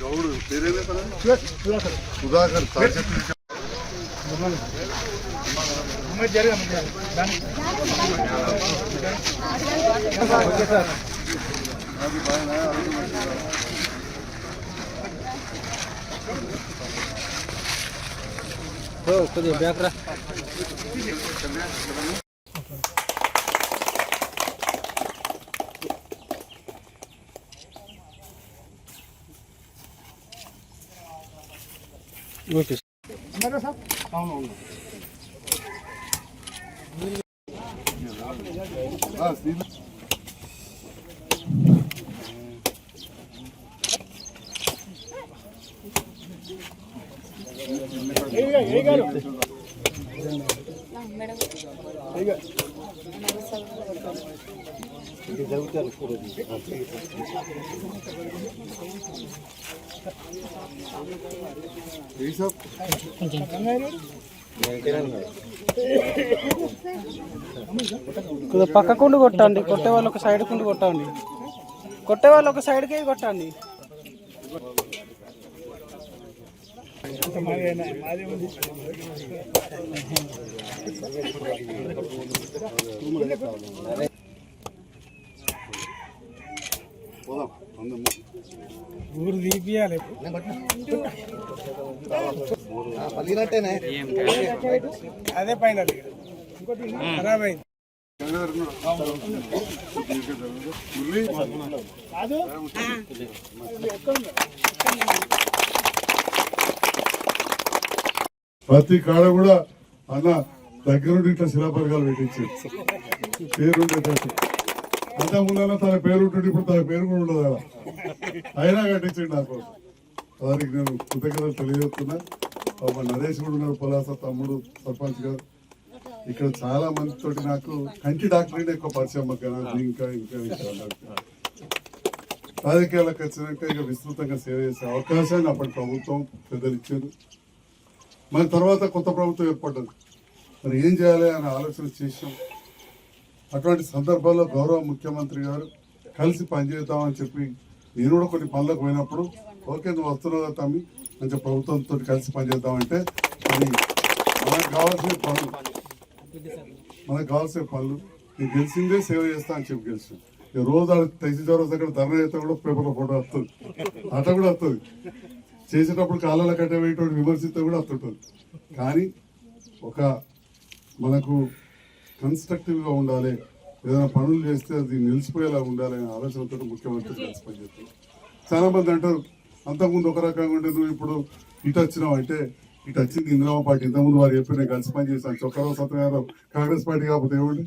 గౌడు పేరేనే కదా సుధాకర్ కొద్దిగా బ్యాక్ రా. Okay sir. అవును అవును ఏ గారు. పక్క కుండు కొట్టండి. కొట్టే వాళ్ళు ఒక సైడ్ కుండు కొట్టండి. కొట్టే వాళ్ళు ఒక సైడ్కే కొట్టండి. ఊరు తీపియాలి అదే పైన ఇంకోటి ఖరాబ్ అయింది మురళి ప్రతి కాడ కూడా అన్న దగ్గరుండి ఇట్లా శిలాపరకాలు పెట్టించారు. పేరుండేటట్టు అంతా ముందన్న తన పేరు ఉంటుంది ఇప్పుడు తన పేరు కూడా ఉండదు అలా. అయినా కట్టించండి నాకు. వారికి నేను కృతజ్ఞతలు తెలియజేస్తున్నా. మా నరేష్ కూడా ఉన్నారు పొలాస తమ్ముడు సర్పంచ్ గారు. ఇక్కడ చాలా మందితోటి నాకు కంటి డాక్టర్ ఎక్కువ పరిచయం నాకు ఇంకా ఇంకా ఇంకా రాజకీయాలకు వచ్చినాక ఇక విస్తృతంగా సేవ చేసే అవకాశాన్ని అప్పటి ప్రభుత్వం పెద్దలు ఇచ్చారు మరి తర్వాత కొత్త ప్రభుత్వం ఏర్పడ్డది మరి ఏం చేయాలి అనే ఆలోచన చేసాం అటువంటి సందర్భాల్లో గౌరవ ముఖ్యమంత్రి గారు కలిసి పనిచేద్దామని చెప్పి నేను కూడా కొన్ని పనులకు పోయినప్పుడు ఓకే నువ్వు వస్తున్నావు కదా తమ్మి మంచి ప్రభుత్వంతో కలిసి పనిచేద్దామంటే అది మనకు కావాల్సిన పనులు మనకు కావాల్సిన పనులు నేను గెలిచిందే సేవ చేస్తా అని చెప్పి గెలిచాను ఈ రోజు ఆడ తెచ్చి చౌరస్ దగ్గర ధర్నా చేస్తే కూడా పేపర్లో ఫోటో వస్తుంది. అట కూడా వస్తుంది. చేసేటప్పుడు కాలాల కట్టే విమర్శిస్తే కూడా వస్తుంటుంది కానీ ఒక మనకు కన్స్ట్రక్టివ్గా ఉండాలి ఏదైనా పనులు చేస్తే అది నిలిచిపోయేలా ఉండాలి అనే ఆలోచనతో ముఖ్యమంత్రి కలిసి పనిచేస్తారు చాలామంది అంటారు అంతకుముందు ఒక రకంగా ఉంటే నువ్వు ఇప్పుడు ఇటు వచ్చినావు అంటే ఇటు వచ్చింది ఇందిరామ పార్టీ. ఇంతకుముందు వారు చెప్పి నేను కలిసి పనిచేశాను చొక్కరావు సత్యనారాయణ కాంగ్రెస్ పార్టీ కాకపోతే ఏమండి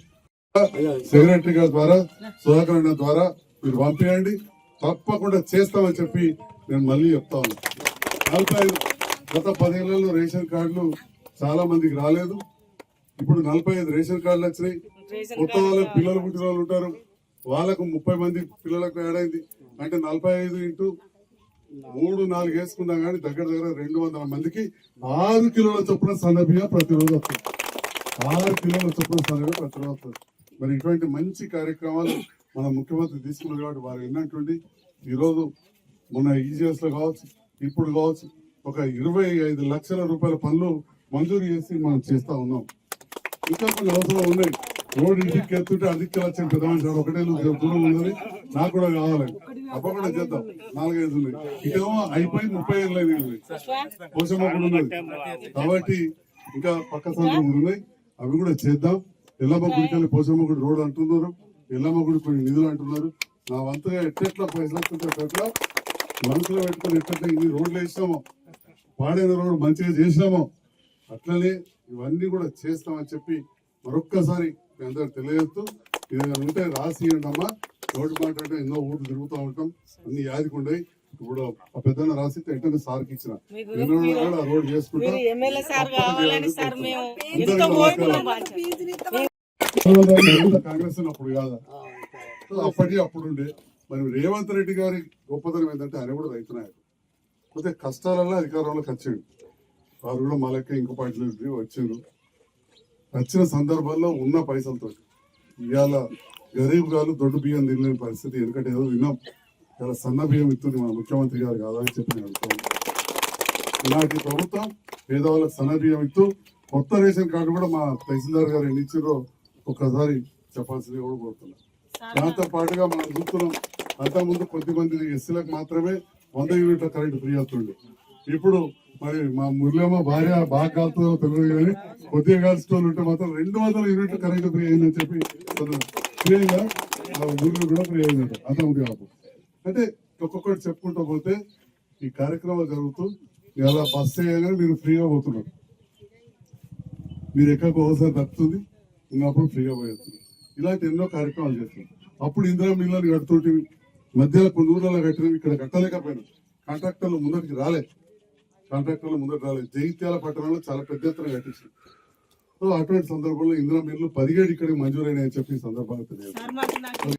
సెక్రటరీ గారి ద్వారా సుధాకర్ ద్వారా మీరు పంపించండి తప్పకుండా చేస్తామని చెప్పి నేను మళ్ళీ చెప్తాను నలభై ఐదు గత పదేళ్ళలో రేషన్ కార్డులు చాలా మందికి రాలేదు. ఇప్పుడు నలభై ఐదు రేషన్ కార్డులు వచ్చినాయి. కొత్త వాళ్ళకి పిల్లలు పుట్టిన వాళ్ళు ఉంటారు. వాళ్ళకు ముప్పై మంది పిల్లలకు యాడ్ అయింది అంటే నలభై ఐదు ఇంటూ మూడు నాలుగు వేసుకున్నా కానీ దగ్గర దగ్గర రెండు వందల మందికి ఆరు కిలోల చొప్పున సన్నబియ్యం ప్రతిరోజు వస్తుంది. ఆరు కిలోల చొప్పున సన్నబియ్యం ప్రతిరోజు వస్తుంది. మరి ఇటువంటి మంచి కార్యక్రమాలు మన ముఖ్యమంత్రి తీసుకున్నారు కాబట్టి వారు విన్నటువంటి ఈరోజు మొన్న ఈజీఎస్లో కావచ్చు ఇప్పుడు కావచ్చు ఒక ఇరవై ఐదు లక్షల రూపాయల పనులు మంజూరు చేసి మనం చేస్తా ఉన్నాం. ఇంకా కొన్ని అవసరం ఉన్నాయి. రోడ్ ఇంటికి ఎత్తుంటే అధిక లక్షలు పెద్దమంటారు ఒకటే దూరం ఉన్నది నాకు కూడా కావాలి. కూడా చేద్దాం. నాలుగైదు ఉన్నాయి. ఇదేమో అయిపోయి ముప్పై ఏళ్ళు అయినాయి పోషమ్మ కూడా ఉన్నది. కాబట్టి ఇంకా పక్క సందులు ఉన్నాయి. అవి కూడా చేద్దాం. ఎల్లమ్మ గుడికి వెళ్ళి పోషమ్మ గుడి రోడ్ అంటున్నారు. ఎల్లమ్మ గుడి కొన్ని నిధులు అంటున్నారు. నా వంతుగా ఎట్టెట్లా పైసలు వస్తుంటే మనసులో పెట్టుకొని ఎట్లంటే ఇన్ని రోడ్లు వేసినామో పాడిన రోడ్డు మంచిగా చేసినామో. అట్లనే ఇవన్నీ కూడా చేస్తామని చెప్పి మరొక్కసారి మీ అందరు తెలియజేస్తూ ఏదైనా ఉంటే రాసి అమ్మా. రోడ్డు మాట్లాడితే ఎన్నో ఊళ్ళు తిరుగుతూ ఉంటాం అన్ని యాదికుండయి ఇప్పుడు ఆ పెద్దన్న రాసి వెంటనే సార్కి ఇచ్చిన. రోడ్ చేసుకుంటా. కాంగ్రెస్ ఉన్నప్పుడు కాదా. అప్పటి అప్పుడు ఉండే. మరి రేవంత్ రెడ్డి గారి గొప్పతనం ఏంటంటే ఆయన కూడా రైతు నాయకుడు. కొద్దిగా కష్టాలలో అధికారంలోకి వచ్చాడు వారు కూడా మా లెక్క ఇంకో పార్టీలో వచ్చారు వచ్చిన సందర్భాల్లో ఉన్న పైసలతో ఇవాళ గరీబ్ గారు దొడ్డు బియ్యం తినలేని పరిస్థితి. ఎందుకంటే ఏదో విన్నాం. చాలా సన్న బియ్యం ఇస్తుంది మన ముఖ్యమంత్రి గారు కాదని చెప్పి నేను ఇలాంటి ప్రభుత్వం పేదవాళ్ళకి సన్న బియ్యం ఇస్తూ కొత్త రేషన్ కార్డు కూడా మా తహసీల్దార్ గారు ఎన్ని ఒక్కసారి చెప్పాల్సింది కూడా కోరుతున్నాను. దాంతో పాటుగా మనం చూస్తున్నాం అంతా ముందు కొద్దిమంది ఎస్సీలకు మాత్రమే వంద యూనిట్ల కరెంట్ ఫ్రీ అవుతుండే. ఇప్పుడు మరి మా మురళమ్మ భార్య బాగా కాలుతుందో తెలియదు కానీ కొద్దిగా కాల్చుకోవాలి ఉంటే మాత్రం రెండు వందల యూనిట్లు కరెంట్ ఫ్రీ అయిందని చెప్పి ఫ్రీ అయిందా ఊర్లో కూడా ఫ్రీ అయిందంట అంతా ముందు కాపు అంటే ఒక్కొక్కటి చెప్పుకుంటూ పోతే ఈ కార్యక్రమాలు జరుగుతూ ఇలా బస్సు చేయగానే మీరు ఫ్రీగా పోతున్నారు. మీరు ఎక్కడికి ఒకసారి దక్కుతుంది ఉన్నప్పుడు ఫ్రీగా పోయేస్తుంది ఇలాంటి ఎన్నో కార్యక్రమాలు చేస్తాం అప్పుడు ఇందిరా మిల్లని కడుతుంటే మధ్యలో కొన్ని ఊర్లలో కట్టినవి ఇక్కడ కట్టలేకపోయినాం. కాంట్రాక్టర్లు ముందరికి రాలే కాంట్రాక్టర్లు ముందరికి రాలేదు. జగిత్యాల పట్టణంలో చాలా పెద్ద ఎత్తున కట్టించారు సో అటువంటి సందర్భంలో ఇందిరా మిల్లు పదిహేడు ఇక్కడికి మంజూరైనాయని చెప్పి సందర్భాలు తెలియదు